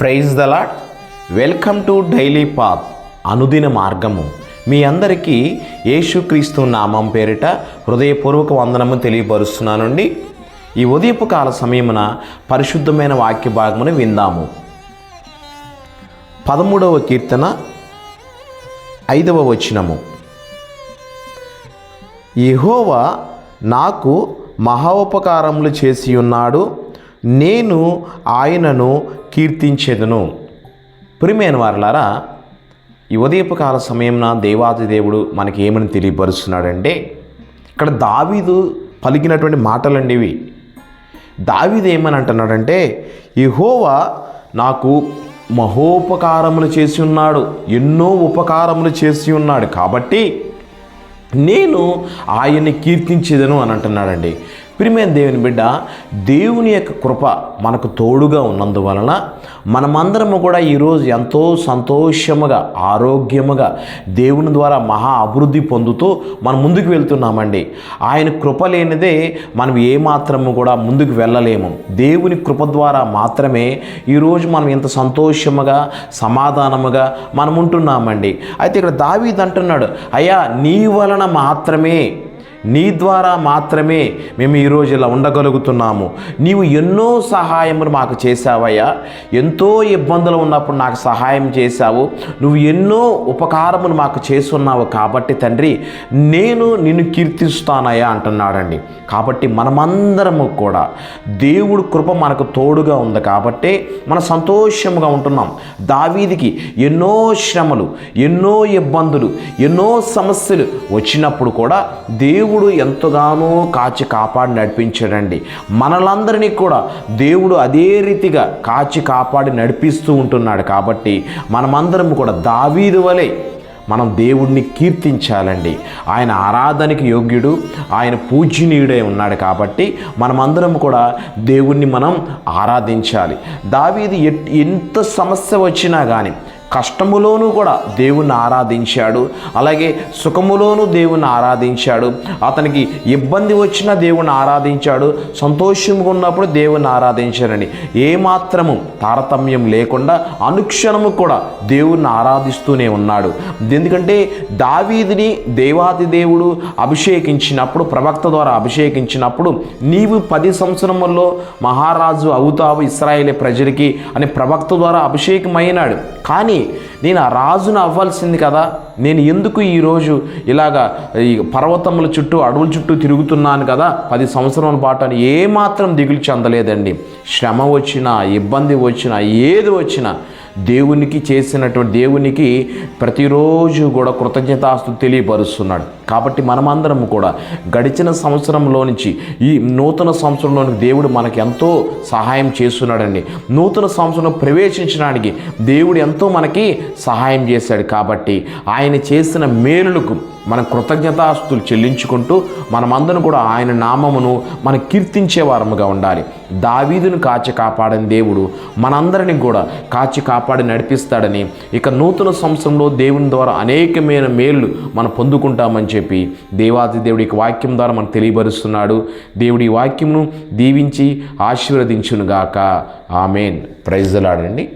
Praise the lord welcome to daily path అనుదిన మార్గము. మీ అందరికీ యేసుక్రీస్తు నామం పేరిట హృదయపూర్వక వందనము తెలియపరుస్తున్నానండి. ఈ ఉదయపు కాల సమయమున పరిశుద్ధమైన వాక్య భాగమును విందాము. పదమూడవ కీర్తన ఐదవ వచనము. యెహోవా నాకు మహోపకారములు చేసి ఉన్నాడు నేను ఆయనను కీర్తించేదను. ప్రిమైన వారలారా ఈ ఉదయపుకాల సమయంన దేవాది దేవుడు మనకి ఏమని తెలియపరుస్తున్నాడంటే ఇక్కడ దావీదు పలికినటువంటి మాటలండి ఇవి దావీదు ఏమని అంటున్నాడంటే యెహోవా నాకు మహోపకారములు చేసి ఉన్నాడు ఎన్నో ఉపకారములు చేసి ఉన్నాడు కాబట్టి నేను ఆయన్ని కీర్తించేదను అని అంటున్నాడండి. ప్రియమైన దేవుని బిడ్డ దేవుని యొక్క కృప మనకు తోడుగా ఉన్నందువలన మనమందరము కూడా ఈరోజు ఎంతో సంతోషముగా ఆరోగ్యముగా దేవుని ద్వారా మహా అభివృద్ధి పొందుతూ మనం ముందుకు వెళ్తున్నామండి. ఆయన కృప లేనిదే మనం ఏమాత్రము కూడా ముందుకు వెళ్ళలేము. దేవుని కృప ద్వారా మాత్రమే ఈరోజు మనం ఇంత సంతోషముగా సమాధానముగా మనం ఉంటున్నామండి అయితే ఇక్కడ దావీద్ అంటున్నాడు అయ్యా నీ వలన మాత్రమే నీ ద్వారా మాత్రమే మేము ఈరోజు ఇలా ఉండగలుగుతున్నాము. నీవు ఎన్నో సహాయములు మాకు చేశావయ్యా. ఎంతో ఇబ్బందులు ఉన్నప్పుడు నాకు సహాయం చేశావు. నువ్వు ఎన్నో ఉపకారములు మాకు చేస్తున్నావు కాబట్టి తండ్రి నేను నిన్ను కీర్తిస్తానయ్యా అంటున్నాడండి. కాబట్టి మనమందరము కూడా దేవుడు కృప మనకు తోడుగా ఉంది కాబట్టి మన సంతోషముగా ఉంటున్నాం. దావీదికి ఎన్నో శ్రమలు ఎన్నో ఇబ్బందులు ఎన్నో సమస్యలు వచ్చినప్పుడు కూడా దేవుడు ఎంతగానో కాచి కాపాడి నడిపించాడండి. మనలందరినీ కూడా దేవుడు అదే రీతిగా కాచి కాపాడి నడిపిస్తూ ఉంటున్నాడు కాబట్టి మనమందరం కూడా దావీదు వలె మనం దేవుడిని కీర్తించాలండి. ఆయన ఆరాధనకి యోగ్యుడు ఆయన పూజనీయుడై ఉన్నాడు కాబట్టి మనమందరం కూడా దేవుణ్ణి మనం ఆరాధించాలి. దావీది ఎట్- ఎంత సమస్య వచ్చినా కానీ కష్టములోనూ కూడా దేవుణ్ణి ఆరాధించాడు. అలాగే సుఖములోనూ దేవుణ్ణి ఆరాధించాడు. అతనికి ఇబ్బంది వచ్చినా దేవుణ్ణి ఆరాధించాడు. సంతోషంగా ఉన్నప్పుడు దేవుణ్ణి ఆరాధించాడని ఏమాత్రము తారతమ్యం లేకుండా అనుక్షణము కూడా దేవుణ్ణి ఆరాధిస్తూనే ఉన్నాడు. ఎందుకంటే దావీదిని దేవాది దేవుడు అభిషేకించినప్పుడు ప్రవక్త ద్వారా అభిషేకించినప్పుడు నీవు పది సంవత్సరముల్లో మహారాజు అవుతావు ఇస్రాయేలీ ప్రజలకి అని ప్రవక్త ద్వారా అభిషేకమైనాడు కానీ ruim నేను ఆ రాజును అవ్వాల్సింది కదా. నేను ఎందుకు ఈరోజు ఇలాగా ఈ పర్వతముల చుట్టూ అడవుల చుట్టూ తిరుగుతున్నాను కదా. పది సంవత్సరాల పాటు అని ఏమాత్రం దిగులు చెందలేదండి శ్రమ వచ్చినా ఇబ్బంది వచ్చినా ఏది వచ్చినా దేవునికి చేసినటువంటి దేవునికి ప్రతిరోజు కూడా కృతజ్ఞతాస్తు తెలియపరుస్తున్నాడు. కాబట్టి మనమందరం కూడా గడిచిన సంవత్సరంలో నుంచి ఈ నూతన సంవత్సరంలోని దేవుడు మనకి ఎంతో సహాయం చేస్తున్నాడండి. నూతన సంవత్సరం ప్రవేశించడానికి దేవుడు ఎంతో మనకి సహాయం చేశాడు కాబట్టి ఆయన చేసిన మేలులకు మన కృతజ్ఞతాస్తులు చెల్లించుకుంటూ మనమందరం కూడా ఆయన నామమును మనం కీర్తించే వారముగా ఉండాలి. దావీదును కాచి కాపాడిన దేవుడు మనందరినీ కూడా కాచి కాపాడి నడిపిస్తాడని ఇక నూతన సంవత్సరంలో దేవుని ద్వారా అనేకమైన మేలు మనం పొందుకుంటామని చెప్పి దేవాది దేవుడికి వాక్యం ద్వారా మనకు తెలియపరుస్తున్నాడు. దేవుడి వాక్యమును దీవించి ఆశీర్వదించునుగాక. ఆమెన్. ప్రైజ్లాడండి